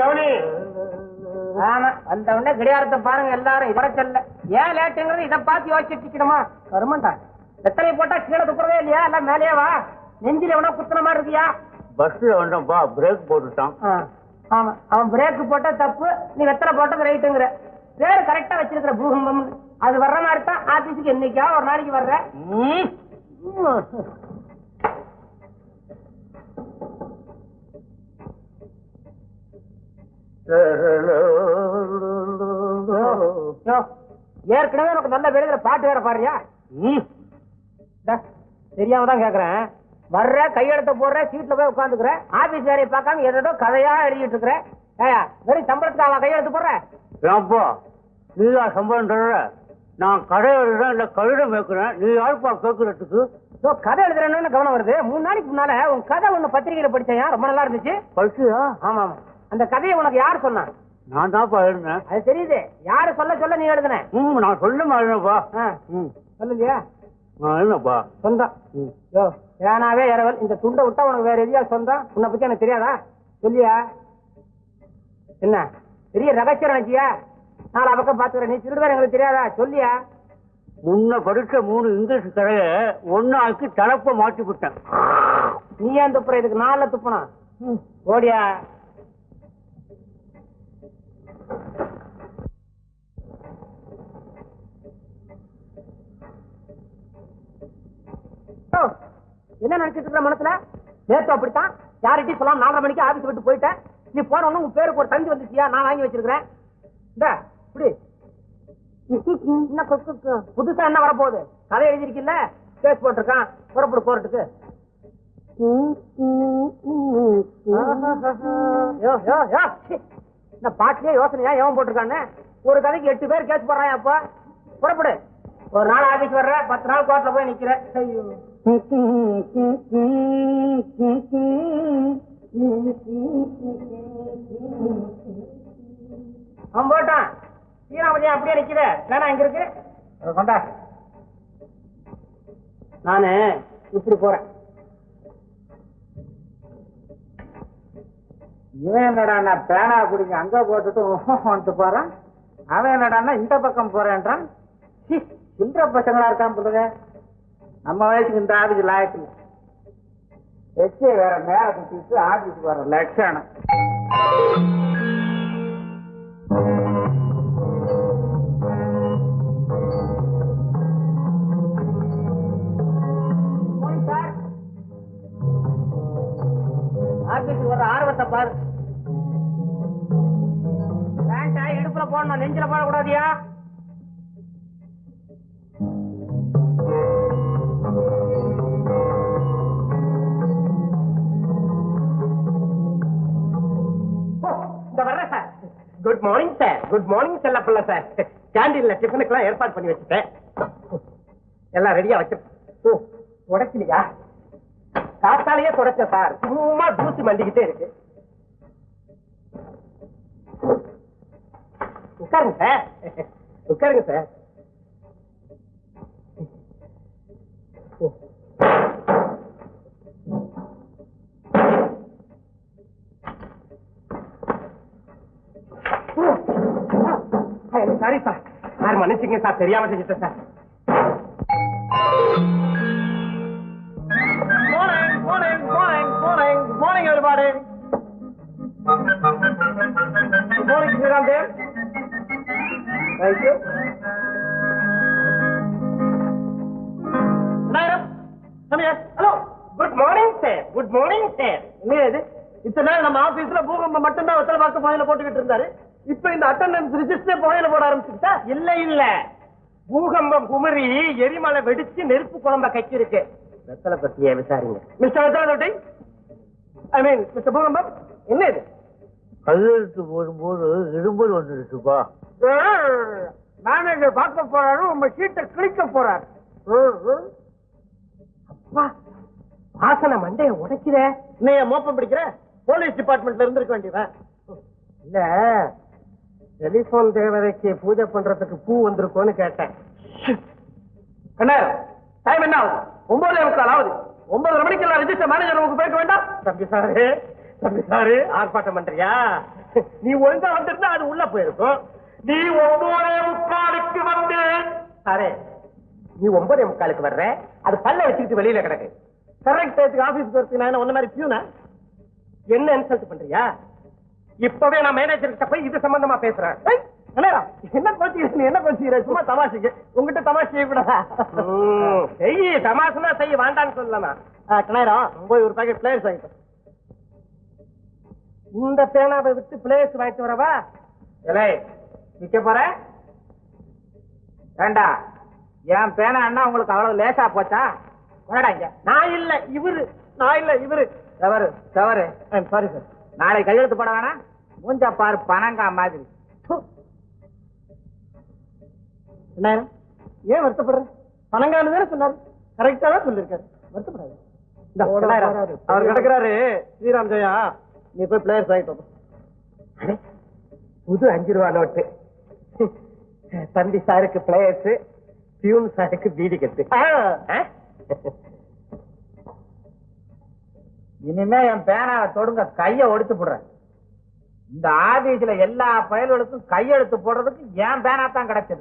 கவனி. ஆமா வந்த உடனே கடிகாரத்தை பாருங்க எல்லாரும் இதை சொல்ல. ஏன் லேட்டுங்கிறது இதை பார்த்து யோசிச்சுட்டு இருக்கணுமா? கருமண்டா எத்தனை போட்டா கீழே துப்புறதே இல்லையா? எல்லாம் மேலேயே வா. நெஞ்சில எவனா குத்துன மாதிரி இருக்கியா? பஸ்ல வந்தப்பா பிரேக் போட்டுட்டான். ஆமா. அவன் பிரேக் போட்டா தப்பு நீ வெத்தலை போட்டது ரைட்டுங்கிற பேரு கரெக்டா வச்சிருக்கிற பூகம்பம் அது வர்ற மாதிரி தான் ஆபீஸுக்கு என்னைக்கா ஒரு நாளைக்கு வர்ற. ஏற்கனவே உனக்கு நல்ல வேலையில பாட்டு வேற பாடுறியா? தெரியாம தான் கேக்குறேன். வர்ற கையெழுத்த போடுற சீட்ல போய் உட்காந்துக்கிற ஆபீஸ் வேலையை பார்க்காம ஏதோ கதையா எழுதிட்டு இருக்கிற. வெறும் சம்பளத்துக்கு அவன் கையெழுத்து போடுற? ஏன்பா நீதான் சம்பளம் தர்ற? நான் கடை எழுதுறேன் இல்ல கழுடம் வைக்கிறேன் நீ யாருப்பா கேட்கறதுக்கு யோ, கதை எழுதுறேன்னு கவனம் வருது. மூணு நாளைக்கு முன்னால உன் கதை ஒண்ணு பத்திரிகையில படிச்சேன். ரொம்ப நல்லா இருந்துச்சு? பரிசுயா ஆமா ஆமா அந்த கதையை உனக்கு யார் சொன்னா? நான் தான்ப்பா எழுதினேன். அது தெரியுது. யாரு சொல்ல சொல்ல நீ எழுதுன? ம் நான் சொல்ல மாட்டேன்ப்பா ஆ, ம். சொல்லுலையா நான் எழுதினப்பா சொந்தம் யோ ஏனாவே இரவல். இந்த துண்டை விட்டா உனக்கு வேற எதையா சொந்தம் உன்னை பத்தி எனக்கு தெரியாதா? சொல்லியா? என்ன? பெரிய ரகசியம் நினைச்சியா? நாலு பக்கம் பாத்துக்கிறேன் நீ திருடுவேன் எங்களுக்கு தெரியாதா? சொல்லியா? முன்ன படிச்ச மூணு இங்கிலீஷ் கடையை ஒன்னாக்கி தலைப்ப மாட்டி விட்டேன் நீ ஏன் துப்புற? இதுக்கு நாலுல துப்புனா? ஓடியா? என்ன நினைச்சிட்டு இருக்கிற மனசுல? நேத்து அப்படித்தான். யார்கிட்டயும் சொல்லாம நாலரை மணிக்கு ஆபீஸ் விட்டு போயிட்டேன். நீ போன உடனே உன் பேருக்கு ஒரு தந்தி வந்துச்சியா? நான் வாங்கி வச்சிருக்கிறேன். இந்த இப்படி. புதுசா என்ன வரப்போகுது? கதை எழுதிருக்கில்ல கேஸ் போட்டிருக்கான். புறப்படு சி. இந்த பாட்டிலே யோசனையா எவன் போட்டிருக்கான்னு. ஒரு கதைக்கு எட்டு பேர் கேஸ் போடுறான் அப்ப? புறப்படு. ஒரு நாள் ஆபீஸ் வர்ற பத்து நாள் கோர்ட்ல போய் நிக்கிற அவன் போட்டான் சீனாபதியா அப்படியே நிக்கிற வேணா இங்க இருக்கு கொண்டா நானு இப்படி போறேன் இவன் என்னடா பேனா பிடிங்க அங்க போட்டுட்டு வந்துட்டு போறான் அவன் என்னடான்னா இந்த பக்கம் போறேன்றான் சில்லற பசங்களா இருக்கான் பிள்ளைங்க நம்ம வயசுக்கு இந்த ஆபீஸ் லாயக்கு வச்சு வேற மேல குத்திட்டு ஆபீஸ் வர லட்சணம். வர ஆர்வத்தை பாரு. பேண்டா இடுப்புல போடணும் நெஞ்சில போடக்கூடாதியா? Good morning sir good morning செல்லப்பிள்ள sir கேண்டீன்ல டிஃபனுக்கெல்லாம் ஏற்பாடு பண்ணி வச்சுட்டேன். எல்லாம் ரெடியா வச்சிருக்கேன் ஓ உடைக்கலையா காத்தாலேயே தொடச்ச சார் சும்மா தூசி மண்டிக்கிட்டே இருக்கு. உட்காருங்க சார் உட்காருங்க சார் சாரி சார். சார் மன்னிச்சுங்க சார் தெரியாம செஞ்சுட்டேன் sir. Hello. Good morning sir good morning sir என்ன இது இத்தனை நாள் நம்ம ஆபீஸ்ல பூகம்பம் மட்டும்தான் வெத்தலை பார்க்க புகையில போட்டுக்கிட்டு இருந்தாரு. இப்ப இந்த அட்டண்டன்ஸ் ரிஜிஸ்டர் புகையில போட ஆரம்பிச்சுட்டா இல்ல இல்ல. பூகம்பம் குமரி எரிமலை வெடிச்சு நெருப்பு குழம்ப கக்கி இருக்கு வெத்தலை பத்தியே விசாரிங்க. மிஸ்டர் வெத்தலை ஐ மீன் மிஸ்டர் பூகம்பம்? என்ன இது? கையெழுத்து போடும்போது இரும்பல் வந்துருச்சுப்பா. மேனேஜர் பார்க்க போறாரு உங்க சீட்டை கிழிக்க போறாரு. அப்பா வாசனை மண்டைய உடைக்குதே. நீ மோப்பம் பிடிக்கிற? போலீஸ் டிபார்ட்மெண்ட்ல இருந்திருக்க வேண்டியவன். இல்ல டெலிபோன் தேவதைக்கு பூஜை பண்றதுக்கு பூ வந்திருக்கோன்னு கேட்டேன். என்ன? டைம் என்ன? ஆகுது ஒன்பதே முக்கால் ஆகுது. ஒன்பதரை மணிக்கு எல்லாம் ரெஜிஸ்டர் மேனேஜர் உங்களுக்கு போயிருக்க வேண்டாம். தம்பி சாரு தம்பி சாரு ஆர்ப்பாட்டம் பண்றியா? நீ ஒழுங்கா வந்திருந்தா அது உள்ள போயிருக்கும். நீ ஒன்பதே முக்காலுக்கு வந்து. அரே நீ ஒன்பதே முக்காலுக்கு வர்ற? அது பல்ல வச்சுக்கிட்டு வெளியில கிடக்கு. கரெக்ட் டேத்துக்கு ஆபீஸ்க்கு வரதுக்கு நான் என்ன ஒன்ன மாதிரி பியூனா? என்ன இன்சல்ட் பண்றியா? இப்பவே நான் மேனேஜர் கிட்ட போய் இது சம்பந்தமா பேசுறேன். என்ன கோச்சிக்கிற? நீ என்ன கோச்சிக்கிற? சும்மா தமாஷுக்கு. உங்ககிட்ட தமாஷ் செய்யக்கூடாதா செய்ய தமாசுனா செய்ய வேண்டான்னு சொல்லலாமா கணேரா போய் ஒரு பாக்கெட் பிளேயர்ஸ் வாங்கிட்டு இந்த பேனாவை விட்டு பிளேயர்ஸ் வாங்கிட்டு வரவா? இலை நிக்க போற? ஏண்டா என் பேனா அண்ணா உங்களுக்கு அவ்வளவு லேசா போச்சா? இங்க. நான் இல்ல இவரு. நான் இல்ல இவரு. தவறு தவறு. சாரி சார் நாளை கையெழுத்து போட வேணாம். மூஞ்சா பாரு பனங்கா மாதிரி. ஏன் வருத்தப்படுற? பணங்கானு தானே சொன்னாரு. கரெக்டா தான் சொல்லிருக்காரு. வருத்தப்படாது. அவர் கிடக்குறாரு. ஸ்ரீராம் ஜெயா நீ போய் பிளேயர்ஸ் ஆகிட்டு புது அஞ்சு ரூபா நோட்டு. தம்பி சாருக்கு பிளேயர்ஸ் பியூன் சாருக்கு பீடி கட்டு? இனிமே என் பேனாவை தொடுங்க கைய ஒடுத்து போடுறேன். இந்த ஆபீஸ்ல எல்லா பயல்களுக்கும் கையெழுத்து போடுறதுக்கு என் பேனா தான் கிடைச்சது